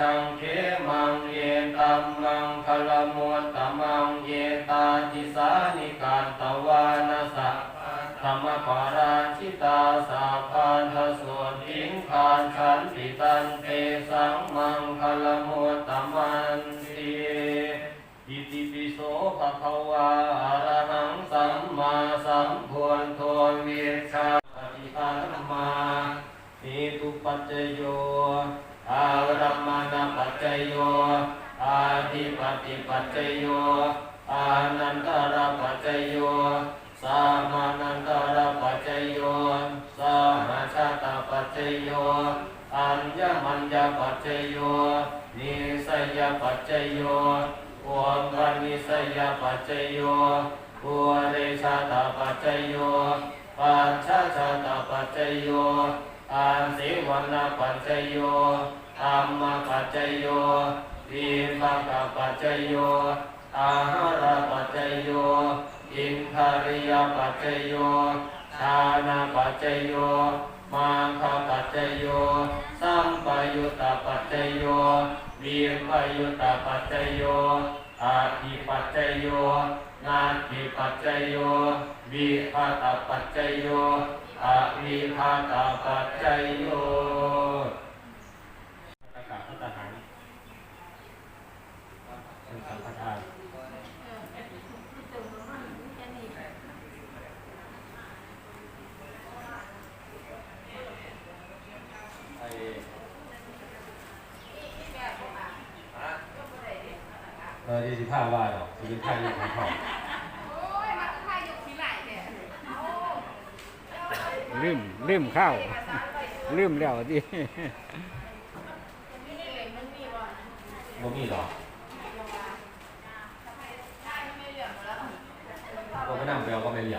วิรชังเขมังเยตัมมังคลมนตมังเยตาทิสานิการตวานาสะธรรมปาราชิตาสาพานทส่วนทิงคานขันติตันเตสังมังคลมุตตมันติอิติปิโสภะคะวาอะระหังสัมมาสัมพุทโธวิชาปฏิปันมานิตุปัจจโย อารัมมณปัจจโย อาทิปฏิปัจจโย อานันตระปัจจโย สามานันตระปัจจโย สามาชาตปัจจโย อัญญมัญญปัจจโย นิสยปัจจโยอวมกันนิสยปัจจโยอุเรชาตปัจจโยปัญชาชาตปัจจโยอันสิวันนาปัจจโย ธรรมปัจจโยวิภักปัจจโยอาหารปัจจโย อินทาริยปัจจโยชานาปัจจโยมังคปัจจโย สัมปยุตตปัจจโยวิมปยุตตปัจจโยอาทิปัจจโย นาทิปัจจโย วิภาตปัจจโยอวิภาตปัจจโยอากาศพัฒหารเป็นสัมปทาน ไอ้ เออที่สิบห้าว่าหรอกสิบห้ายี่ของพ่อลืมลืมข้าวลืมแล้วดิบ่มีหรอก็ไม่นั่งไปเอาก็ไม่เรีย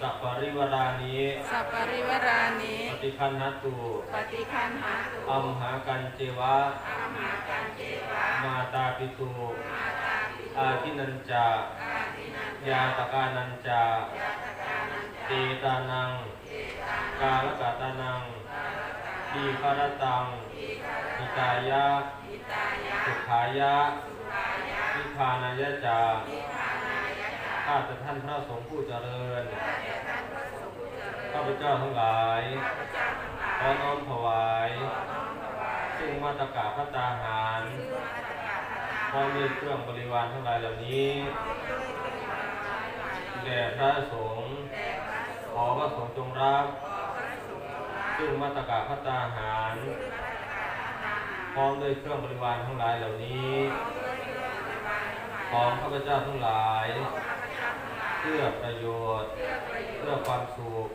สัพปริวารานิสัพปริวารานิปฏิคันหตุปฏิคันหาตุอัมหากันเจวะอามากันเจวะ มาตาปิตุมาตาปิอาทินันจาอาทินันยาตกานันจายาตกานันจาเตตานังเอตานัง กาลกาตานังกาลกาทีคารตังทีคารหิตายะหิตายะสุขายะสุขายะนิพพานายะจา ข้าแต่ท่านพระสงฆ์ผู้เจริญข้าแต่ท่านพระสงฆ์ผู้เจริญข้าพเจ้าทั้งหลายข้าพเจ้าทั้งหลายขอน้อมถวาย ซึ่งมาตรกาพระตาหารพร้อมด้วยเครื่องบริวารทั้งหลายเหล่านี้แด่พระสงฆ์ขอพระสงฆ์จงรับซึ่งมาตรกาพระตาหารพร้อมด้วยเครื่องบริวารทั้งหลายเหล่านี้ ของข้าพเจ้าทั้งหลาย เพื่อประโยชน์ เพื่อความสุข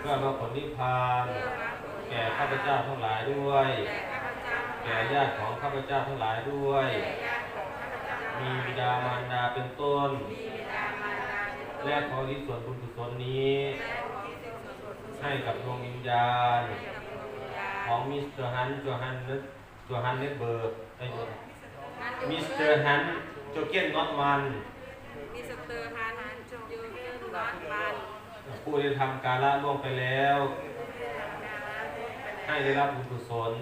เพื่อมรรคผลนิพพาน แก่ข้าพเจ้าทั้งหลายด้วย แก่ญาติของข้าพเจ้าทั้งหลายด้วย มีบิดามารดาเป็นต้น และขอที่ส่วนบุญกุศลนี้ ให้กับดวงวิญญาณ ของมิสเตอร์ฮันโจฮันเนโจฮันเนตเบิร์กไอมิสเตอร์ฮันโจเกนนอตมัน มิสเตอร์ฮานันโจยูเนนอนบัน ผู้ได้ทำการละล่วงไปแล้ว ให้ได้รับบุญกุศล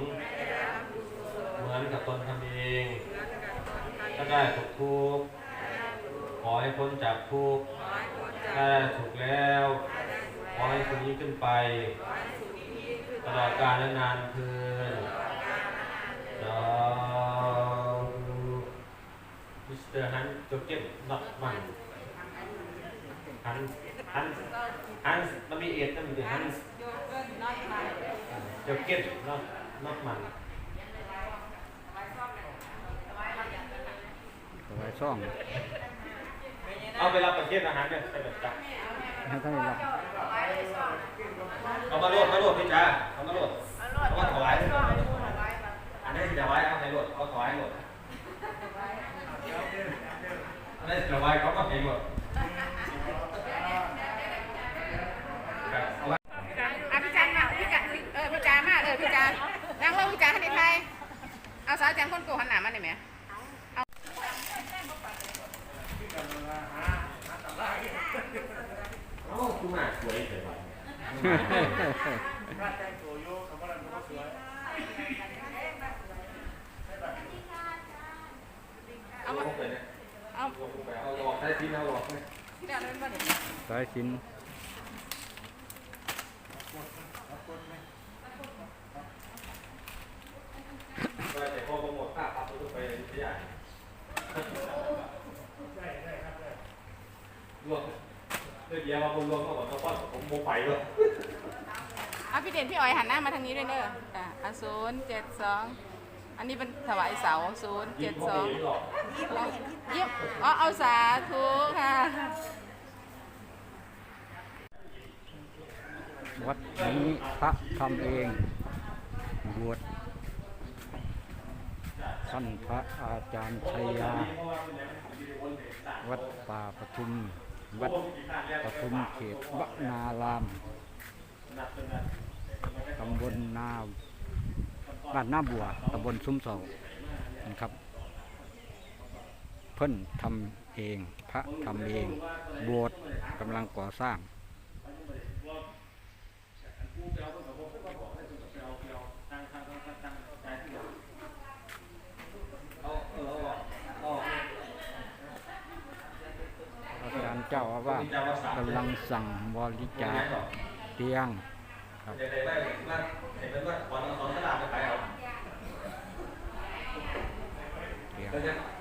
เหมือนกับตนทำเองถ้าได้ตกทุกข์ขอให้พ้นจากทุกข์ถ้าถูกแล้ว ขอให้คนนี้ขึ้นไป ตลอดกาลและนานเพืนสาธุมิสเตอร์ฮันโจเก็ตนักมันฮัน ฮันฮันมันมีเอ็ดนะมันมีฮันโยเกินนอนบันโจเก็ตนักนักมันถวายซ่องเอาไปรับประเทศอาหารเนี่ยไปแบบจับให้ท่านได้รับเอามาโลดมาโลดพี่จ้าเอามาโลดเอามาถวายอันนี้จะไว้เอาไปโลดเอาถวายโลดอันนี้จะไว้เขาก็ให้โลดครับเอาไว้ อะพี่จันมาพี่จันเออพี่จามาเออพี่จานั่งลงพี่จาให้ไทยเอาสาวจันคนโกหันหน้ามาหน่อยไหม เอ้าคุณมาสวยเลยว่ะ เอามา เอาไปเนี่ย เอา เอา ไปเอาหลอกได้ที่เอาหลอกไหมเดี๋ยวนั้นบ่ได้สายสินเวลาแต่พอโปรโมทภาพปั๊บก็ไปที่ใหญ่รวมเรื่องเดียวมาบนรวมก็บอกตะป้อนผมโมไปเลยเอาพี่เด่นพี่อ๋อยหันหน้ามาทางนี้ด้วยเด้ออะอะศูนย์เจ็ดสองอันนี้เป็นถวายเสาศูนย์ยิ้เจ็มดพอสองดีหรอก ยิ้มอ๋อเอาสาธุค่ะวัดนี้พระทำเองบวชท่านพระอาจารย์ชัยยา วัดป่าปทุม วัดปทุมเขตวนาราม ตำบลนาบ้านนาบัว ตำบลซุ้มเสานะครับ เพิ่นทำเองพระทำเองโบสถ์กำลังก่อสร้าง อาจารย์เจ้าอาวาสกำลังสั่งบริจาคเตียงครับเดี๋ยวได้ว่าเห็นเป็นว่าขอนองตลาดไปเอาเตียง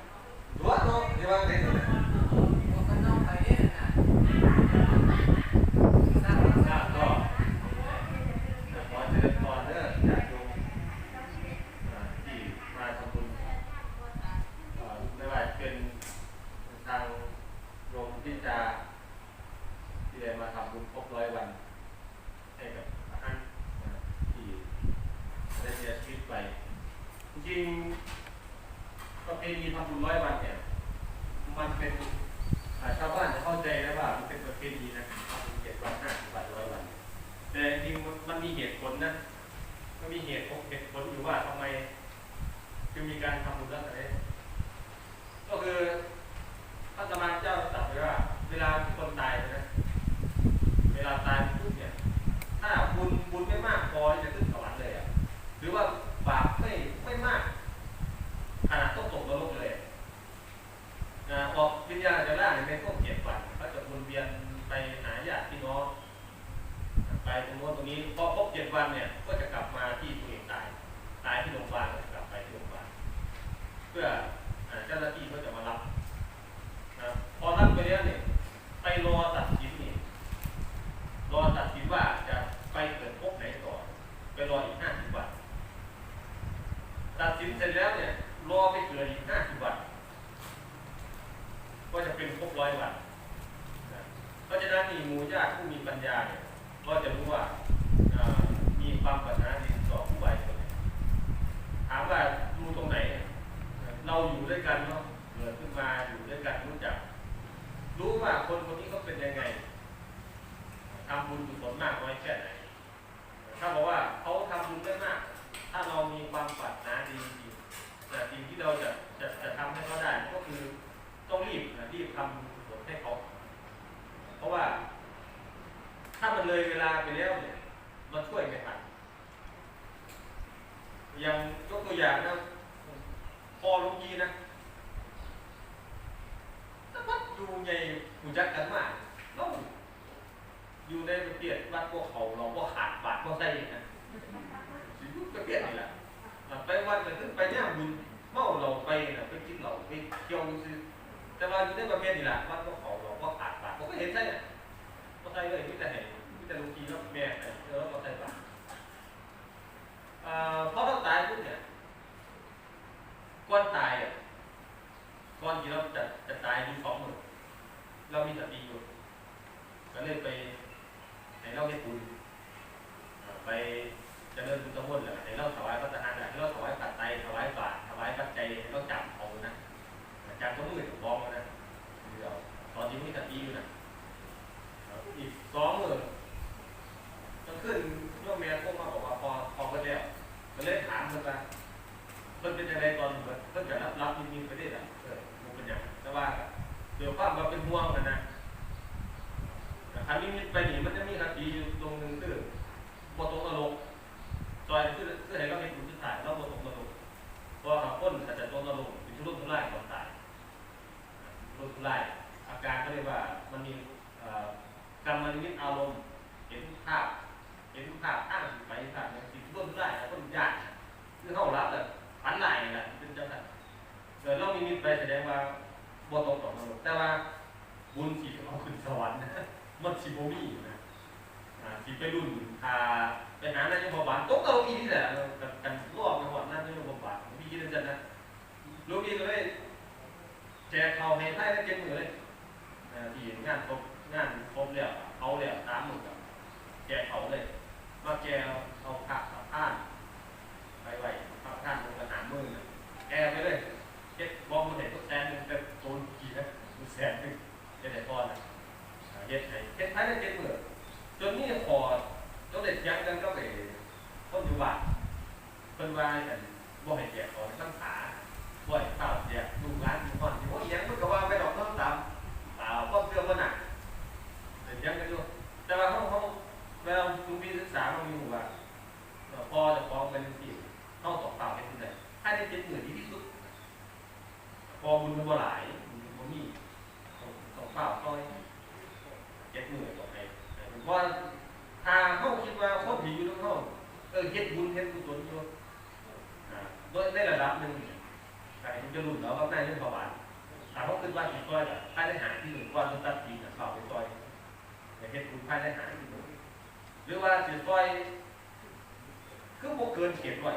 เราจะจะจะทำให้เขาได้ก็คือต้องรีบนะรีบทำบุญกุศลให้เขาเพราะว่า ถ้ามันเลยเวลาไปแล้วเนี่ยมันช่วยไม่ทันอย่างยกตัวอย่างนะพอลุงยีนะถ้าวัดอยู่ใหญ่หูจักกันมากแล้วอยู่ในประเทศวัดพวกเขาเราก็ขาดบาทก็ใส่นะสิยุก็เปลี่ยนนี่แหละไปวัดก็ขึ้นไปเนี่ยบุญ เมาเราไปนะไปกินเหล้าไปเที่ยวซื้อแต่ว่าอยู่ในประเภทนี่แหละวัดก็ขาเราก็ขาดบาทผมก็เห็นใช่เนี่ยก็ใส่เลยมิแต่เห็นมิแต่ลูกทีแล้วแม่เออแล้วก็ใส่บาทอ่าพอเราตายปุ๊บเนี่ยก่อนตายอะก่อนที่เราจะจะตายมีสองมือเรามีสติอยู่ก็เลยไปให้เราให้บุญอ่าไปจะเริ่มบุญตะวันแหละในเราถวายพระทหารให้เราถวายปัจจัยถวายบาตรถวายปัจจัยให้เราจับเอานะจับตัวมือถูกบ้องนะเดี๋ยวตอนที่มีตะตีอยู่นะอีกสองมือมัน ขึ้นโยมแม่พวกมาบอกว่าพอพอเพิ่นแล้วก็เลยถามเพิ่นว่าเพิ่นเป็นยังไงตอนเพิ่นเพิ่นจะรับรับยินๆไปได้ล่ะเออมันเป็นหยังแต่ว่าเดี๋ยวความว่าเป็นห่วงกันนะครั้งนี้ไปนี่มันจะมีคติอยู่ตรงนึงคือบ่ตรงนรกซอยคือคือให้เราเป็นผู้ที่ถ่ายเราบ่ตกนรกเพราะว่าคนอาจจะตกนรกเป็นทุรนทุรายก่อนตายทุรนทุรายอาการก็เรียกว่ามันมีกรรมนิมิตอารมณ์ ว่าบ่ตกตกนรกแต่ว่าบุญสิเอาขึ้นสวรรค์มันสิบ่มีนะอ่าที่ไปรุ่นพาไปหานายกบาลตกเอาอีนี่แหละกันกันรอบจังหวัดนั้นนายกบาลพี่คิดจังนะลูกพี่ก็เลยแจกเขาให้ไพ่แล้วเจ็ดมือเลยอ่าที่งานครบงานครบแล้วเอาแล้วสามหมื่นกับแจกเขาเลยมาแจกเอาผักกับผ้านไปไว้ผักผ้านลงกระถางมือน่ะแกไปเลยเจ็ดบอมมันเห็นตัวแสนหนึ่งแต่โดนกี่นะตัวแสนหนึ่งเจ็ดไหนก้อนนะอ่าเจ็ดไหนเจ็ดไพ่แล้วเจ็ดมือ จนนี่พอเราเด็ดยังกันก็ไปต้นอยู่บ้านเพิ่น ว่ากันบ่ให้แจกของทั้งขาบ่ให้ข้าวแจกลูกหลานทุกคนที่บ่อีหยังเพิ่นก็ว่าไปดอกน้ำตามเปล่าก็เชื่อบ่หนักเด็ดยังกันอยู่แต่ว่าเฮาเฮาเวลาดูมีศึกษามันมีหูว่าเอ่อพอจะฟ้องเป็นที่เฮาตอกเปล่าให้ผู้ใดให้ได้เจ็ดหมื่นดีที่สุดพอบุญมันบ่หลายบุญมันบ่มีตอกเปล่าซอยเจ็ดหมื่นตกให้เพราะถ้าเขาคิดว่าคนที่อยู่ตรงเขาเออเฮ็ดบุญเฮ็ดกุศลอยู่อ่าโดยในระดับหนึ่งแต่มัน จะรุ่นแล้วก็ได้เรื่องประวัติถ้าเขาขึ้นว่าที่ต้อยแบบภายในหาที่หนึ่งก้อนตัดสินน่ะเข้าไปซอยอย่างเฮ็ดบุญภายได้หาที่หนึ่งหรือว่าสิซอยคือพวกเกินเขียนไว้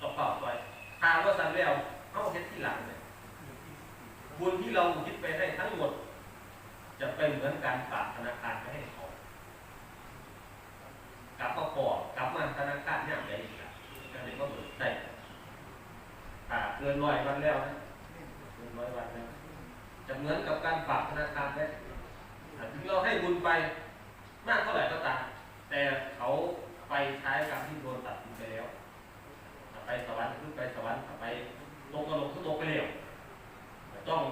ต่อเปล่าซอยถ้าว่าสั่นแล้วเขาเฮ็ดที่หลังเนี่ยบุญที่เราอุทิศไปให้ทั้งหมด จะเป็นเหมือนการฝากธนาคารไปให้เขากลับมาปอดกลับมาธนาคารเนี่ยอะไรอีกอะก็เลยก็เหมือนได้ถ้า เกินร้อยวันแล้วนะเกินร้อยวันแล้วจะเหมือนกับการฝากธนาคารไว้อะถึงเราให้บุญไปมากเท่าไหร่ก็ตามแต่เขาไปใช้กรรมที่โดนตัดสินไปแล้วไปสวรรค์ขึ้นไปสวรรค์อะไปตกนรกก็ตกไปแล้วต้อง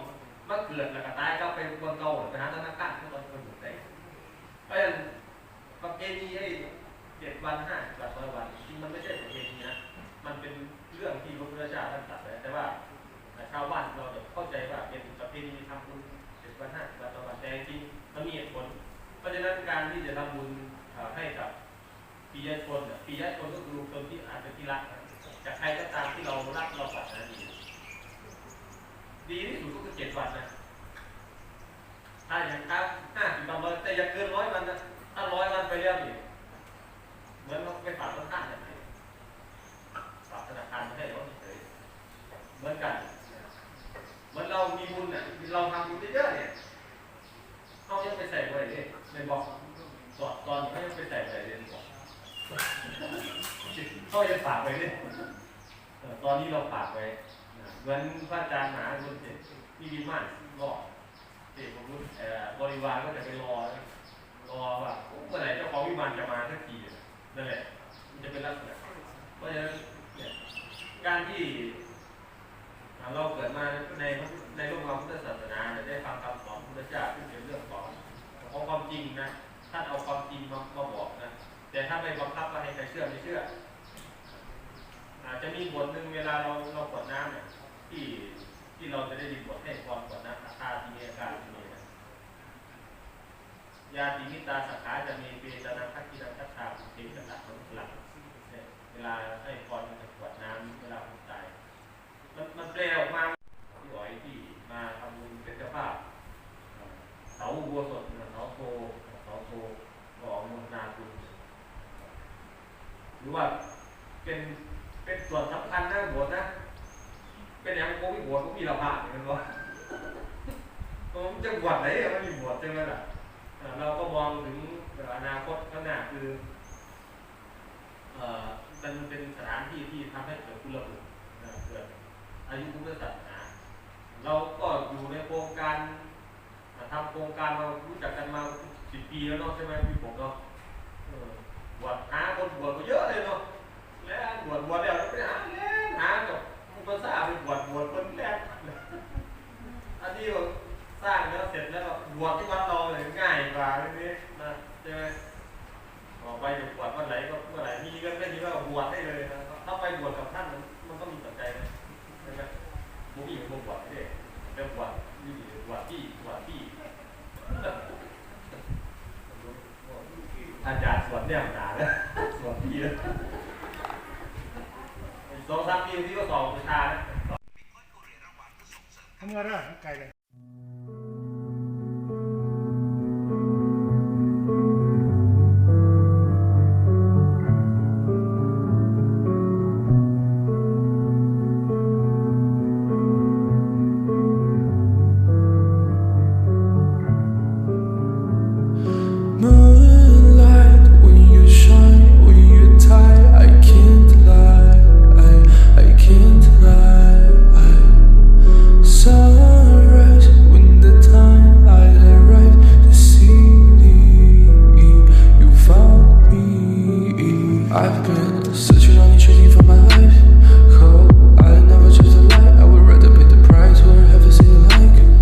มาเกิดแล้วก็ตายก็ไปเมืองเก่าไปหาธนาคารที่ตอนคนอยู่ได้เพราะฉะนั้นประเพณีให้เจ็ดวันห้าวันร้อยวันจริงมันไม่ใช่ประเพณีนะมันเป็น รื่องที่พระพุทธเจ้าท่านตรัสไว้แต่ว่าชาวบ้านเราจะเข้าใจว่าเป็นประเพณีทำบุญเจ็ดวันห้าวันร้อวันแต่จริงมันมีเหตุผล เพราะฉะนั้นการที่จะทำบุญให้กับปิยชนเนี่ยปิยชนก็คือคนที่อาจจะที่รักนะจากใครก็ตามที่เรารักเราปรารถนาดีดีที่สุดก็คือเจ็ดวันนะถ้าอย่างครับห้าสิบวันแต่อย่าเกินร้อยวันนะถ้าร้อยวันไปแล้วนี่เหมือนเราไปฝากธนาคาเนี่ยฝากธนาคารไม่ให้เราเฉย เหมือนกัน เหมือนเรามีบุญเนี่ยเราทำบุญเยอะๆเนี่ยเขายังไปใส่ไว้เลยในบอกตอนตอนเขายังไปใส่ไว้เลยบอกเขายังฝากไว้เลยเออตอนนี้เราฝากไว้เหมือนพระอาจารย์หาบุญเจ็ดมีดีมากรอเด็กผมรู้บริวารก็จะไปรอรอว่าเมื่อไหร่เจ้าของวิมานจะมาสักทีนั่นแหละมันจะเป็นลักษณะเพราะฉะนั้นการที่ เราเกิดมาในในโลกเราพุทธศาสนาได้ฟังคำสอนพุทธเจ้าที่เป็นเรื่องของของความจริงนะท่านเอาความจริงมามาบอกนะแต่ถ้าไม่บังคับว่าให้ใครเชื่อไม่เชื่อ อาจจะมีบทหนึ่งเวลาเราเรากดน้ำเนี่ยที่ที่เราจะได้ดีบทให้ความกดน้ำอาคาทีเมอาการทีเมนะยาติมิตาสักขาจะมีเปตนาคักิรัคัตตาเทกตัดของหลักเนี่ยเวลาให้พรมันจะกดน้ำเวลาคนตาย มันมันแลออกมาที่อ๋อยที่มาทำบุญเป็นเจ้าภาพเสาบัวสดเสาโพเสาโพของมนาคุณหรือว่าเป็นเป็นส่วนสำคัญนะบวชนะ เป็นอย่างโควิดบวชก็มีละพาเหมือนกันวะมันจะบวชไหนมันมีบวชใช่ไหมล่ะเราก็มองถึงอนาคตข้างหน้าคือเอ่อมันเป็นสถานที่ที่ทำให้เกิดคุณระบุนะเกิด อายุพุทธศาสนาเราก็อยู่ในโครงการอ่าทำโครงการมารู้จักกันมาสิบปีแล้วเนาะใช่ไหมพี่ผมเนาะบวชหาคนบวชก็เยอะเลยเนาะแล้วบวชบวชแล้วไปหาแล้วหากับอุปสรรคไปบวชบวชคนแรกอันนี้ก็สร้างแล้วเสร็จแล้วบวชที่วัดเราเลยง่ายกว่าเรื่อ